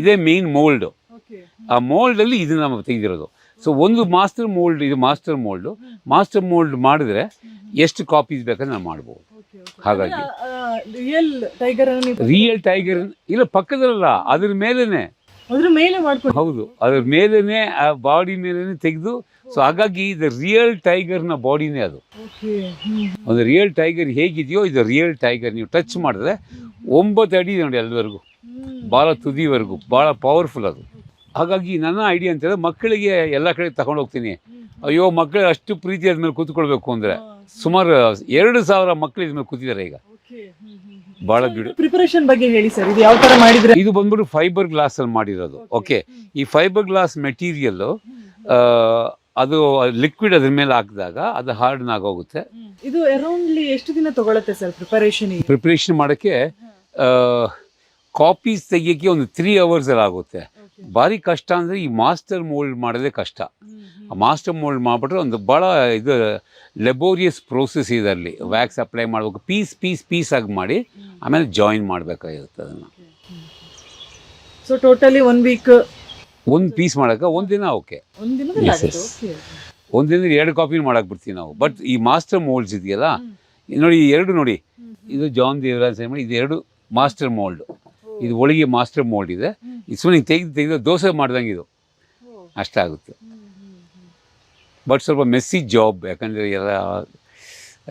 ಇದೇ ಮೇನ್ ಮೋಲ್ಡು ಆ ಮೋಲ್ಡಲ್ಲಿ ಇದನ್ನ ತೆಗೆದಿರೋದು. ಸೊ ಒಂದು ಮಾಸ್ಟರ್ ಮೋಲ್ಡ್ ಇದು ಮಾಸ್ಟರ್ ಮೋಲ್ಡು ಮಾಸ್ಟರ್ ಮೋಲ್ಡ್ ಮಾಡಿದ್ರೆ ಎಷ್ಟು ಕಾಪೀಸ್ ಬೇಕಾದ್ರೆ ನಾವು ಮಾಡ್ಬೋದು. ಹಾಗಾಗಿ. ರಿಯಲ್ ಟೈಗರ್ ರಿಯಲ್ ಟೈಗರ್ ಇಲ್ಲ ಪಕ್ಕದಲ್ಲ ಅದ್ರ ಮೇಲೇನೆ. ಅದ್ರ ಮೇಲೆ ಮಾಡ್ಕೊಂಡು ಹೌದು ಅದ್ರ ಮೇಲೇನೆ ಆ ಬಾಡಿ ಮೇಲೇನೆ ತೆಗೆದು ಸೊ ಹಾಗಾಗಿ ಇದು ರಿಯಲ್ ಟೈಗರ್ನ ಬಾಡಿನೇ ಅದು. ಒಂದು ರಿಯಲ್ ಟೈಗರ್ ಹೇಗಿದೆಯೋ ಇದು ರಿಯಲ್ ಟೈಗರ್ ನೀವು ಟಚ್ ಮಾಡಿದ್ರೆ ಒಂಬತ್ತು ಅಡಿ ನೋಡಿ ಅಲ್ಲಿವರೆಗೂ ಭಾಳ ತುದಿವರೆಗೂ ಭಾಳ ಪವರ್ಫುಲ್ ಅದು. ಹಾಗಾಗಿ ನನ್ನ ಐಡಿಯಾ ಅಂತ ಹೇಳಿದ್ರೆ ಮಕ್ಕಳಿಗೆ ಎಲ್ಲ ಕಡೆ ತಗೊಂಡು ಹೋಗ್ತೀನಿ. ಅಯ್ಯೋ ಮಕ್ಕಳು ಅಷ್ಟು ಪ್ರೀತಿ ಆದ್ಮೇಲೆ ಕೂತ್ಕೊಳ್ಬೇಕು ಅಂದರೆ ಸುಮಾರು ಎರಡು ಸಾವಿರ ಮಕ್ಕಳು ಇದ್ಮೇಲೆ ಕೂತಿದ್ದಾರೆ ಈಗ. ಭಾಳ ಬಿಡು ಪ್ರಿಪರೇಷನ್ ಬಗ್ಗೆ ಹೇಳಿ ಸರ್ ಇದು ಯಾವ ತರ ಮಾಡಿದ್ರೆ? ಇದು ಬಂದ್ಬಿಟ್ಟು ಫೈಬರ್ ಗ್ಲಾಸ್ ಅಲ್ಲಿ ಮಾಡಿರೋದು. ಓಕೆ ಈ ಫೈಬರ್ ಗ್ಲಾಸ್ ಮೆಟೀರಿಯಲ್ ಅದು ಲಿಕ್ವಿಡ್ ಅದ್ರ ಮೇಲೆ ಹಾಕಿದಾಗ ಅದು ಹಾರ್ಡ್ ಆಗೋಗುತ್ತೆ. ಇದು ಅರೌಂಡ್ಲಿ ಎಷ್ಟು ದಿನ ತಗೊಳತ್ತೆ ಸರ್ ಪ್ರಿಪರೇಷನ್ ಪ್ರಿಪರೇಷನ್ ಮಾಡೋಕ್ಕೆ ಕಾಪೀಸ್ ತೆಗಿಯೋಕ್ಕೆ ಒಂದು ತ್ರೀ ಅವರ್ಸಲ್ಲಿ ಆಗುತ್ತೆ. ಭಾರಿ ಕಷ್ಟ ಅಂದರೆ ಈ ಮಾಸ್ಟರ್ ಮೋಲ್ಡ್ ಮಾಡೋದೇ ಕಷ್ಟ. ಆ ಮಾಸ್ಟರ್ ಮೋಲ್ಡ್ ಮಾಡಿಬಿಟ್ರೆ ಒಂದು ಭಾಳ ಇದು ಲೆಬೋರಿಯಸ್ ಪ್ರೋಸೆಸ್ ಇದೆ ಅಲ್ಲಿ. ವ್ಯಾಕ್ಸ್ ಅಪ್ಲೈ ಮಾಡಬೇಕು. ಪೀಸ್ ಪೀಸ್ ಪೀಸ್ ಆಗಿ ಮಾಡಿ ಆಮೇಲೆ ಜಾಯಿನ್ ಮಾಡಬೇಕಾಗಿರುತ್ತೆ ಅದನ್ನು. ಸೊ ಟೋಟಲಿ ಒನ್ ವೀಕ್ ಒಂದು ಪೀಸ್ ಮಾಡೋಕೆ ಒಂದು ದಿನ ಓಕೆ ಒಂದು ದಿನ Yes, ಆಗುತ್ತೆ yes. ಎರಡು ಕಾಪಿ ಮಾಡಕ್ಕೆ ಬಿಡ್ತೀವಿ ನಾವು. ಬಟ್ ಈ ಮಾಸ್ಟರ್ ಮೋಲ್ಡ್ಸ್ ಇದೆಯಲ್ಲ ನೋಡಿ ಎರಡು ನೋಡಿ. ಇದು ಜಾನ್ ದೇವರಾಜ್ ಮಾಡಿ ಇದು ಎರಡು ಮಾಸ್ಟರ್ ಮೋಲ್ಡ್. ಇದು ಹೋಳಿಗೆ ಮಾಸ್ಟರ್ ಮೋಲ್ಡ್ ಇದೆ. ಇದು ಸುಮ್ಮನೆ ತೆಗೆದು ತೆಗೆದು ದೋಸೆ ಮಾಡ್ದಂಗೆ ಇದು. ಅಷ್ಟಾಗುತ್ತೆ ಬಟ್ ಸ್ವಲ್ಪ ಮೆಸ್ಸಿ ಜಾಬ್ ಯಾಕಂದರೆ ಎಲ್ಲ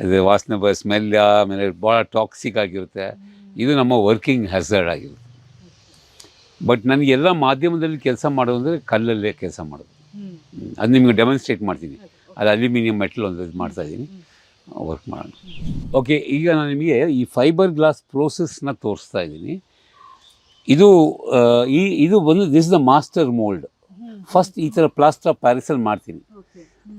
ಅದು ವಾಸನೆ ಬ ಸ್ಮೆಲ್ ಆಮೇಲೆ ಭಾಳ ಟಾಕ್ಸಿಕ್ ಆಗಿರುತ್ತೆ. ಇದು ನಮ್ಮ ವರ್ಕಿಂಗ್ ಹೆಸರ್ಡ್ ಆಗಿರುತ್ತೆ. ಬಟ್ ನನಗೆ ಎಲ್ಲ ಮಾಧ್ಯಮದಲ್ಲಿ ಕೆಲಸ ಮಾಡೋದು ಅಂದರೆ ಕಲ್ಲಲ್ಲೇ ಕೆಲಸ ಮಾಡೋದು. ಅದು ನಿಮಗೆ ಡೆಮಾನ್ಸ್ಟ್ರೇಟ್ ಮಾಡ್ತೀನಿ. ಅದು ಅಲ್ಯೂಮಿನಿಯಂ ಮೆಟಲ್ ಒಂದು ಇದು ಮಾಡ್ತಾ ಇದ್ದೀನಿ. ವರ್ಕ್ ಮಾಡೋಣ. ಓಕೆ ಈಗ ನಾನು ನಿಮಗೆ ಈ ಫೈಬರ್ ಗ್ಲಾಸ್ ಪ್ರೋಸೆಸ್ನ ತೋರಿಸ್ತಾ ಇದ್ದೀನಿ. ಇದು ಈ ಇದು ಬಂದು this the master mould first ಈ ಥರ ಪ್ಲಾಸ್ಟರ್ ಆಫ್ ಪ್ಯಾರಿಸಲ್ಲಿ ಮಾಡ್ತೀನಿ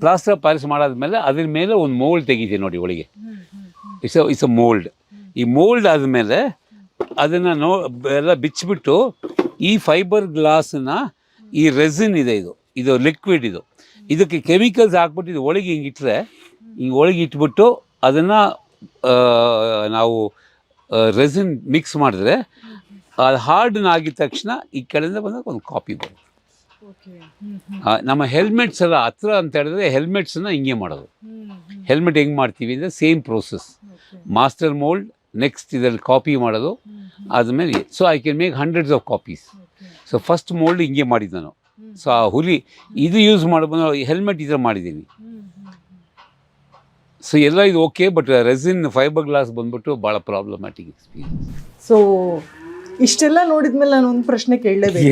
ಪ್ಲಾಸ್ಟರ್ ಆಫ್ ಪ್ಯಾರಿಸ್ ಮಾಡಾದ್ಮೇಲೆ ಅದ್ರ ಮೇಲೆ ಒಂದು ಮೋಲ್ಡ್ ತೆಗಿತೀನಿ ನೋಡಿ ಒಳಗೆ. ಇಟ್ಸ್ ಇಟ್ಸ್ ಅ ಮೋಲ್ಡ್ ಈ ಮೋಲ್ಡ್ ಆದಮೇಲೆ ಅದನ್ನು ನೋ ಎಲ್ಲ ಬಿಚ್ಚಿಬಿಟ್ಟು ಈ ಫೈಬರ್ ಗ್ಲಾಸನ್ನ ಈ ರೆಸಿನ್ ಇದೆ ಇದು. ಇದು ಲಿಕ್ವಿಡ್ ಇದು. ಇದಕ್ಕೆ ಕೆಮಿಕಲ್ಸ್ ಹಾಕ್ಬಿಟ್ಟು ಇದು ಒಳಗೆ ಹಿಂಗೆ ಇಟ್ಟರೆ ಹಿಂಗೆ ಒಳಗೆ ಇಟ್ಬಿಟ್ಟು ಅದನ್ನು ನಾವು ರೆಸಿನ್ ಮಿಕ್ಸ್ ಮಾಡಿದ್ರೆ ಅದು ಹಾರ್ಡ್ ಆಗಿದ ತಕ್ಷಣ ಈ ಕಡೆಯಿಂದ ಬಂದಾಗ ಒಂದು ಕಾಪಿ ಬರುತ್ತೆ. ನಮ್ಮ ಹೆಲ್ಮೆಟ್ಸ್ ಎಲ್ಲ ಹತ್ರ ಅಂತ ಹೇಳಿದ್ರೆ ಹೆಲ್ಮೆಟ್ಸನ್ನು ಹಿಂಗೆ ಮಾಡೋದು. ಹೆಲ್ಮೆಟ್ ಹೆಂಗೆ ಮಾಡ್ತೀವಿ ಅಂದರೆ same process. Master mould next ಇದರಲ್ಲಿ ಕಾಪಿ ಮಾಡೋದು. ಆದಮೇಲೆ so I can make hundreds of copies so first mould ಹಿಂಗೆ ಮಾಡಿದ್ದು ನಾನು. ಸೊ ಆ ಹುಲಿ ಇದು ಯೂಸ್ ಮಾಡಬಹುದು ಹೆಲ್ಮೆಟ್ ಈ ಥರ ಮಾಡಿದ್ದೀನಿ. ಸೊ ಎಲ್ಲ ಇದು okay but resin fibre glass ಬಂದ್ಬಿಟ್ಟು ಭಾಳ ಪ್ರಾಬ್ಲಮ್ಯಾಟಿಕ್ ಎಕ್ಸ್ಪೀರಿಯನ್ಸ್ ಸೊ ಇಷ್ಟೆಲ್ಲ ನೋಡಿದ್ಮೇಲೆ ನಾನು ಒಂದು ಪ್ರಶ್ನೆ ಕೇಳಲೇಬೇಕು.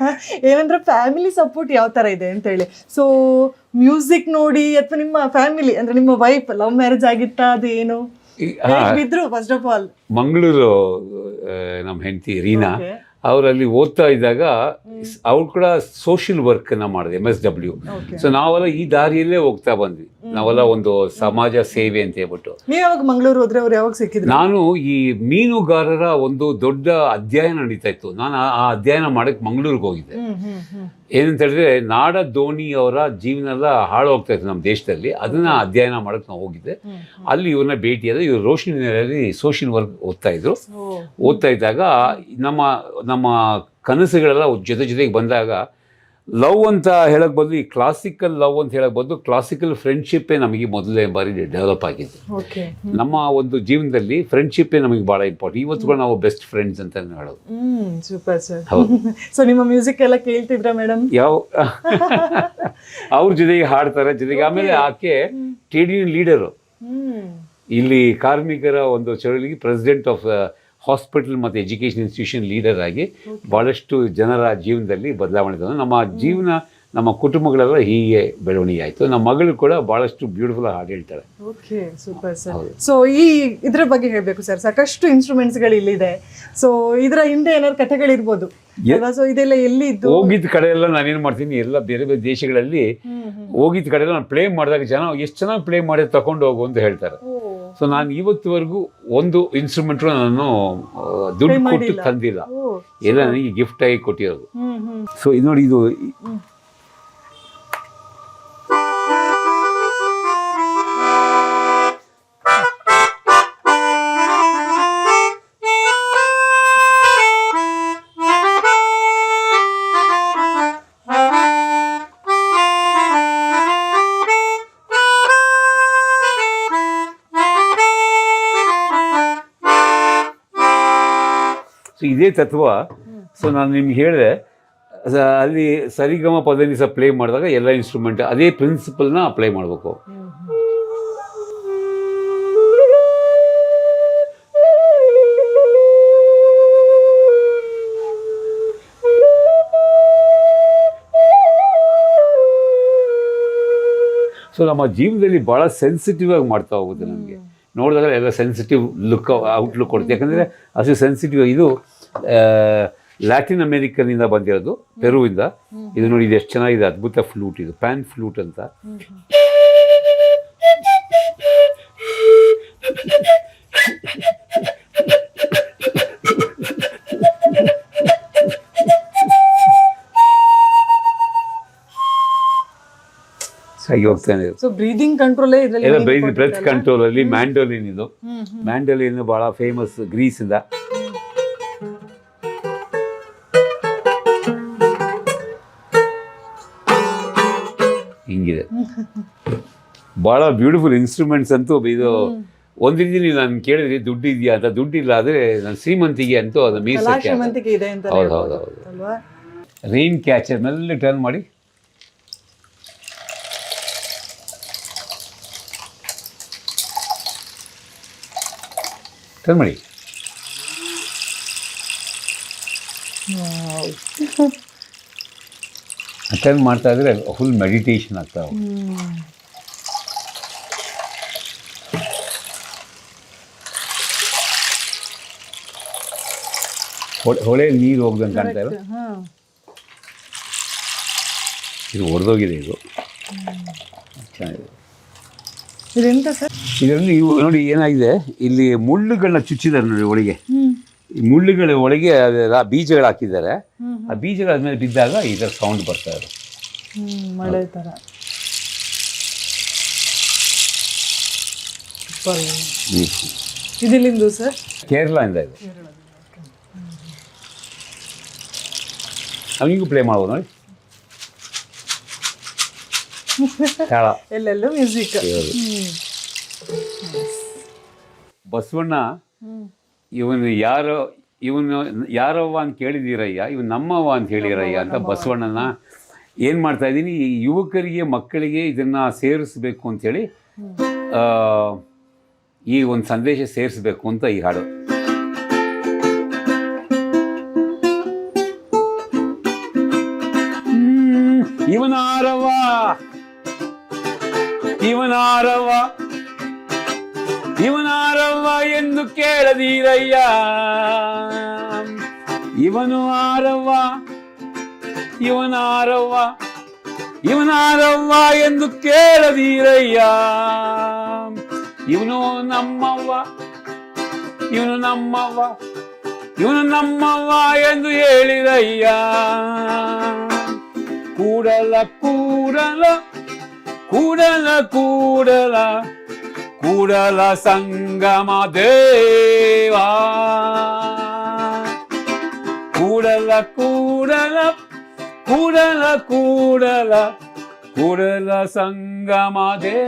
ಏನಂದ್ರೆ ಫ್ಯಾಮಿಲಿ ಸಪೋರ್ಟ್ ಯಾವ ತರ ಇದೆ ಅಂತ ಹೇಳಿ. ಸೊ ಮ್ಯೂಸಿಕ್ ನೋಡಿ ಅಥವಾ ನಿಮ್ಮ ಫ್ಯಾಮಿಲಿ ಅಂದ್ರೆ ನಿಮ್ಮ ವೈಫ್ ಲವ್ ಮ್ಯಾರೇಜ್ ಆಗಿತ್ತಾ ಅದೇನು ಏನು? ಬಿದ್ರು ಫಸ್ಟ್ ಆಫ್ ಆಲ್ ಮಂಗಳೂರು ನಮ್ಮ ಹೆಂಡತಿ ರೀನಾ. ಅವರಲ್ಲಿ ಓದ್ತಾ ಇದ್ದಾಗ ಅವ್ರು ಕೂಡ ಸೋಷಿಯಲ್ ವರ್ಕನ್ನು ಮಾಡಿದೆ ಎಂ ಎಸ್ ಡಬ್ಲ್ಯೂ ಸೊ ನಾವೆಲ್ಲ ಈ ದಾರಿಯಲ್ಲೇ ಹೋಗ್ತಾ ಬಂದ್ವಿ. ನಾವೆಲ್ಲ ಒಂದು ಸಮಾಜ ಸೇವೆ ಅಂತ ಹೇಳ್ಬಿಟ್ಟು. ನೀವ್ ಯಾವಾಗ ಮಂಗಳೂರು ಹೋದ್ರೆ ಅವ್ರು ಯಾವಾಗ ಸಿಕ್ಕಿದ್ರು? ನಾನು ಈ ಮೀನುಗಾರರ ಒಂದು ದೊಡ್ಡ ಅಧ್ಯಯನ ನಡೀತಾ ಇತ್ತು. ನಾನು ಆ- ಅಧ್ಯಯನ ಮಾಡಕ್ಕೆ ಮಂಗಳೂರಿಗೆ ಹೋಗಿದ್ದೆ. ಏನಂತ ಹೇಳಿದ್ರೆ ನಾಡ ಧೋನಿ ಅವರ ಜೀವನ ಎಲ್ಲ ಹಾಳು ಹೋಗ್ತಾ ಇತ್ತು ನಮ್ಮ ದೇಶದಲ್ಲಿ. ಅದನ್ನ ಅಧ್ಯಯನ ಮಾಡಕ್ಕೆ ನಾವು ಹೋಗಿದ್ದೆ. ಅಲ್ಲಿ ಇವ್ರನ್ನ ಭೇಟಿಯಾದ ಇವರು ನೆಲೆಯಲ್ಲಿ ಸೋಷಿಯಲ್ ವರ್ಕ್ ಓದ್ತಾ ಇದ್ರು. ಓದ್ತಾ ಇದ್ದಾಗ ನಮ್ಮ ನಮ್ಮ ಕನಸುಗಳೆಲ್ಲ ಜೊತೆ ಜೊತೆಗೆ ಬಂದಾಗ ಲವ್ ಅಂತ ಹೇಳಕ್ ಬದಲು ಈ ಕ್ಲಾಸಿಕಲ್ ಲವ್ ಅಂತ ಹೇಳಕ್ ಬದಲು ಕ್ಲಾಸಿಕಲ್ ಫ್ರೆಂಡ್ಶಿಪ್ಪೇ ನಮಗೆ ಮೊದಲನೇ ಬಾರಿ ಡೆವಲಪ್ ಆಗಿದೆ. ಓಕೆ ನಮ್ಮ ಒಂದು ಜೀವನದಲ್ಲಿ ಫ್ರೆಂಡ್ಶಿಪ್ಪೇ ನಮಗೆ ಭಾಳ ಇಂಪಾರ್ಟೆಂಟ್ ಇವತ್ತು ಕೂಡ ನಾವು ಬೆಸ್ಟ್ ಫ್ರೆಂಡ್ಸ್ ಅಂತ ಹೇಳೋದು. Super sir. ಸೊ ನಿಮ್ಮ ಮ್ಯೂಸಿಕ್ ಎಲ್ಲ ಕೇಳ್ತಿದ್ರ ಮೇಡಮ್ ಯಾವ? ಅವ್ರ ಜೊತೆಗೆ ಹಾಡ್ತಾರೆ ಜೊತೆಗೆ ಆಮೇಲೆ ಆಕೆ ಟಿ ಡಿ ಲೀಡರು ಇಲ್ಲಿ ಕಾರ್ಮಿಕರ ಒಂದು ಚಳವಳಿಗೆ ಪ್ರೆಸಿಡೆಂಟ್ ಆಫ್ ಹಾಸ್ಪಿಟಲ್ ಮತ್ತು ಎಜುಕೇಷನ್ ಇನ್ಸ್ಟಿಟ್ಯೂಷನ್ ಲೀಡರ್ ಆಗಿ ಭಾಳಷ್ಟು ಜನರ ಜೀವನದಲ್ಲಿ ಬದಲಾವಣೆ ತಂದು ನಮ್ಮ ಜೀವನ ನಮ್ಮ ಕುಟುಂಬಗಳೆಲ್ಲ ಹೀಗೆ ಬೆಳವಣಿಗೆ ಆಯಿತು. ನಮ್ಮ ಮಗಳು ಕೂಡ ಭಾಳಷ್ಟು ಬ್ಯೂಟಿಫುಲ್ ಹಾಡು ಹೇಳ್ತಾಳೆ. ಓಕೆ ಸೂಪರ್ ಸರ್ ಸೊ ಈ ಇದ್ರ ಬಗ್ಗೆ ಹೇಳಬೇಕು ಸರ್ ಸಾಕಷ್ಟು ಇನ್ಸ್ಟ್ರೂಮೆಂಟ್ಸ್ಗಳು ಇಲ್ಲಿದೆ. ಸೊ ಇದರ ಹಿಂದೆ ಏನಾದ್ರು ಕಥೆಗಳಿರ್ಬೋದು ಸೊ ಇದೆಲ್ಲ ಎಲ್ಲಿ ಇದ್ದು ಹೋಗಿದ್ದ ಕಡೆ ಎಲ್ಲ ನಾನೇನು ಮಾಡ್ತೀನಿ ಎಲ್ಲ ಬೇರೆ ಬೇರೆ ದೇಶಗಳಲ್ಲಿ ಹೋಗಿದ್ದ ಕಡೆ ಎಲ್ಲ ನಾನು ಪ್ಲೇ ಮಾಡಿದಾಗ ಜನ ಎಷ್ಟು ಚೆನ್ನಾಗಿ ಪ್ಲೇ ಮಾಡಿ ತಗೊಂಡು ಹೋಗು ಅಂತ ಹೇಳ್ತಾರೆ. ಸೊ ನಾನು ಇವತ್ತುವರೆಗೂ ಒಂದು ಇನ್ಸ್ಟ್ರೂಮೆಂಟ್ ನಾನು ದುಡ್ಡು ಕೊಟ್ಟು ತಂದಿಲ್ಲ. ಎಲ್ಲ ನನಗೆ ಗಿಫ್ಟ್ ಆಗಿ ಕೊಟ್ಟಿರೋದು. ಸೊ ಇದು ನೋಡಿ ಇದು ಸೊ ಇದೇ ತತ್ವ. ಸೊ ನಾನು ನಿಮ್ಗೆ ಹೇಳಿದೆ ಅಲ್ಲಿ ಸರಿಗಮ ಪದನಿಸ ಪ್ಲೇ ಮಾಡಿದಾಗ ಎಲ್ಲ ಇನ್ಸ್ಟ್ರೂಮೆಂಟ್ ಅದೇ ಪ್ರಿನ್ಸಿಪಲ್ನ ಅಪ್ಲೈ ಮಾಡಬೇಕು. ಸೊ ನಮ್ಮ ಜೀವನದಲ್ಲಿ ಭಾಳ ಸೆನ್ಸಿಟಿವ್ ಆಗಿ ಮಾಡ್ತಾ ಹೋಗುತ್ತೆ ನಮಗೆ. ನೋಡಿದಾಗ ಎಲ್ಲ ಸೆನ್ಸಿಟಿವ್ ಲುಕ್ ಔಟ್ಲುಕ್ ಕೊಡುತ್ತೆ. ಯಾಕಂದರೆ ಅಷ್ಟು ಸೆನ್ಸಿಟಿವ್ ಇದು ಲ್ಯಾಟಿನ್ ಅಮೇರಿಕನಿಂದ ಬಂದಿರೋದು ಪೆರುವಿಂದ. ಇದು ನೋಡಿ ಇದು ಎಷ್ಟು ಚೆನ್ನಾಗಿದೆ ಅದ್ಭುತ ಫ್ಲೂಟ್ ಇದು ಪ್ಯಾನ್ ಫ್ಲೂಟ್ ಅಂತ. ಬ್ರೀತ್ ಹೋಗ್ತಾನೆ ಇದು ಸೊ ಬ್ರೀದಿಂಗ್ ಕಂಟ್ರೋಲ್ ಬ್ರೆತ್ ಅಲ್ಲ? ಕಂಟ್ರೋಲ್ ಅಲ್ಲಿ ಮ್ಯಾಂಡೋಲಿನ್ ಇದು. ಮ್ಯಾಂಡೋಲಿನ್ ಬಹಳ ಫೇಮಸ್ ಗ್ರೀಸ್ ಹಿಂಗೆ ಭಾಳ ಬ್ಯೂಟಿಫುಲ್ ಇನ್ಸ್ಟ್ರೂಮೆಂಟ್ಸ್ ಅಂತೂ ಇದು ಒಂದಿದ್ದೀನಿ ರೀತಿ ನೀವು ನಾನು ಕೇಳಿದ್ರಿ ದುಡ್ಡು ಇದೆಯಾ ಅಂತ ದುಡ್ಡಿಲ್ಲ ಆದರೆ ನಾನು ಶ್ರೀಮಂತಿಗೆ ಅಂತೂ ಅದು ಮೀಸಲಿಕ್ಕೆ ಮೀಸಕ್ಕೆ ಶ್ರೀಮಂತಿಕೆ ಇದೆ ಅಂತ ಹೌದು ಹೌದು ಹೌದು. ರೈನ್ ಕ್ಯಾಚರ್ ಮೆಲ್ಲ ಟರ್ನ್ ಮಾಡಿ. ಟರ್ನ್ ಮಾಡಿ. ಟರ್ನ್ ಮಾಡ್ತಾ ಇದ್ರೆ ಫುಲ್ ಮೆಡಿಟೇಷನ್ ಆಗ್ತಾ ಹೋಗುತ್ತೆ. ಹೊಳೆ- ಹೊಳೆಯಲ್ಲಿ ನೀರು ಹೋಗ್ದಂಗೆ ಕಾಣ್ತಾ ಇದು ಒಡೆದೋಗಿದೆ ಇದು. ಚೆನ್ನಾಗಿದೆ. ಇದೆಂತ ಸರ್? ಇದರಲ್ಲಿ ಇವು ನೋಡಿ ಏನಾಗಿದೆ ಇಲ್ಲಿ ಮುಳ್ಳುಗಳನ್ನ ಚುಚ್ಚಿದ್ದಾರೆ ನೋಡಿ ಒಳಗೆ. ಈ ಮುಳ್ಳುಗಳ ಒಳಗೆ ಬೀಜಗಳು ಹಾಕಿದ್ದಾರೆ. ಆ ಬೀಜಗಳ ಮೇಲೆ ಬಿದ್ದಾಗ ಈ ಥರ ಸೌಂಡ್ ಬರ್ತಾ ಇದೆ ಮಳೆ ಸೂಪರ್ ಇದಿಲ್ಲಿಂದು ಸರ್? ಕೇರಳದಿಂದ ಇದೆ. ಅವನಿಗೂ ಪ್ಲೇ ಮಾಡ್ಬೋದು ನೋಡಿ. ತಾಳ. ಎಲ್ಲೆಲ್ಲೂ ಮ್ಯೂಸಿಕ್. ಬಸವಣ್ಣ ಇವನು ಯಾರೋ ಇವನು ಯಾರವ್ವ ಅಂತ ಕೇಳಿದ್ದೀರಯ್ಯ ಇವನು ನಮ್ಮವ್ವ ಅಂತ ಹೇಳಿರಯ್ಯ ಅಂತ ಬಸವಣ್ಣನ ಏನು ಮಾಡ್ತಾ ಇದ್ದೀನಿ ಈ ಯುವಕರಿಗೆ ಮಕ್ಕಳಿಗೆ ಇದನ್ನು ಸೇರಿಸ್ಬೇಕು ಅಂಥೇಳಿ ಈ ಒಂದು ಸಂದೇಶ ಸೇರಿಸ್ಬೇಕು ಅಂತ ಈ ಹಾಡು. ಇವನಾರವ ಇವನಾರವ ಇವನಾರವ ಇವನಾರವ್ವ ಎಂದು ಕೇಳದೀರಯ್ಯ. ಇವನು ಆರವ್ವ ಇವನಾರವ್ವ ಇವನಾರವ್ವ ಎಂದು ಕೇಳದೀರಯ್ಯ ಇವನು ನಮ್ಮವ್ವ ಇವನು ನಮ್ಮವ್ವ ಇವನು ನಮ್ಮವ್ವ ಎಂದು ಹೇಳಿರಯ್ಯ ಕೂಡಲ ಕೂಡಲ ಕೂಡಲ ಕೂಡಲ ಕೂಡಲ ಸಂಗಮ ದೇವಾ கூடல கூடல கூடல கூடல கூடல சங்கமாதே.